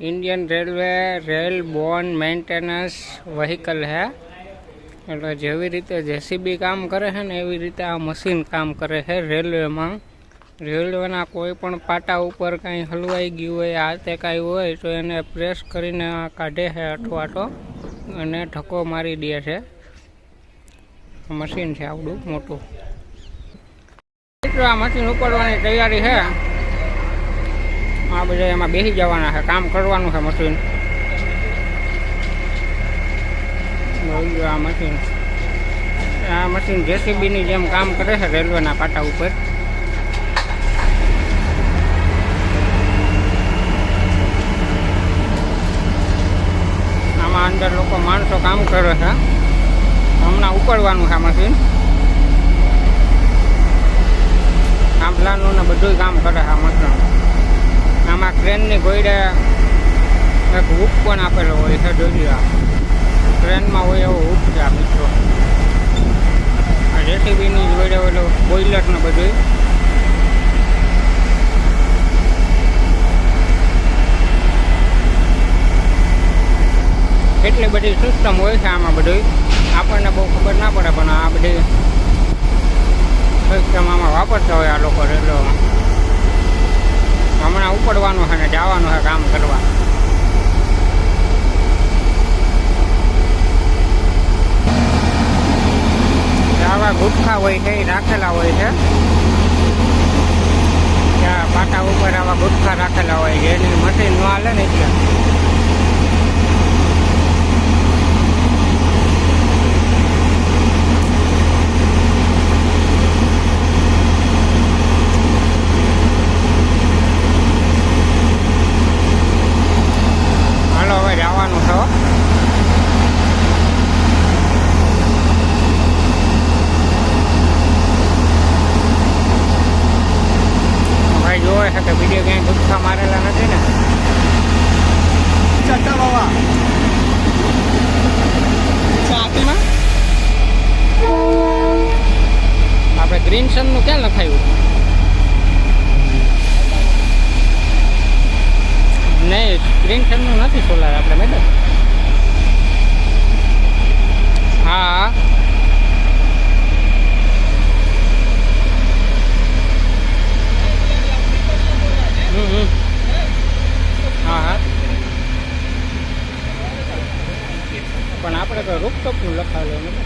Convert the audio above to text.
Indian railway rail borne maintenance vehicle હે એટલે જેવી રીતે જેસીબી કામ કરે છે ને એવી રીતે આ મશીન કામ કરે છે રેલવેમાં રેલવેના કોઈ પણ પાટા ઉપર કાંઈ હલવાઈ ગયું હોય આ તે કાંઈ હોય તો એને પ્રેસ કરીને આ કાઢે છે અઠવાટો અને ઠકો મારી દે છે મશીન છે આવડું મોટું મિત્રો આ મશીન ઉપાડવાની તૈયારી છે આ બધા એમાં બેસી જવાના છે, કામ કરવાનું છે મશીન આ મશીન આ મશીન જેસીબીની જેમ કામ કરે છે રેલવેના પાટા ઉપર. આમાં અંદર લોકો માણસો કામ કરે છે. હમણાં ઉપાડવાનું છે મશીન આંબલાનું ને બધું કામ કરે છે મશીન આમાં ગોઈડે એક હૂક પણ આપેલો હોય છે લો ટ્રેનમાં હોય એવો હૂક છે આ મિત્રો. આ જેસીબીની જોડે ઓલો બોઇલર ને બધું એટલી બધી સિસ્ટમ હોય છે આમાં બધું આપણને બહુ ખબર ના પડે, પણ આ બધી સિસ્ટમ આમાં વાપરતા હોય આ લોકો રેલવેમાં ઉપડવાનું છે ને જવાનું છે કામ કરવા આવા ગુટખા હોય છે, એ રાખેલા હોય છે. ત્યાં પાટા ઉપર આવા ગુટખા રાખેલા હોય છે, એની મશીન ન હાલે ને એટલે હાલો હવે જવાનું છે હો. ભાઈ જોવે છે કે વીડિયો ક્યાંય ગુસ્સા મારેલા નથી ને. ચાટા બાવા. ચાટીમાં આપણે ગ્રીન સનનું ક્યાં લખાયું? નહીં ગ્રીન સનનું નથી સોલાર આપણે મેડમ. પણ આપણે તો રૂપટોપનું લખાવેલું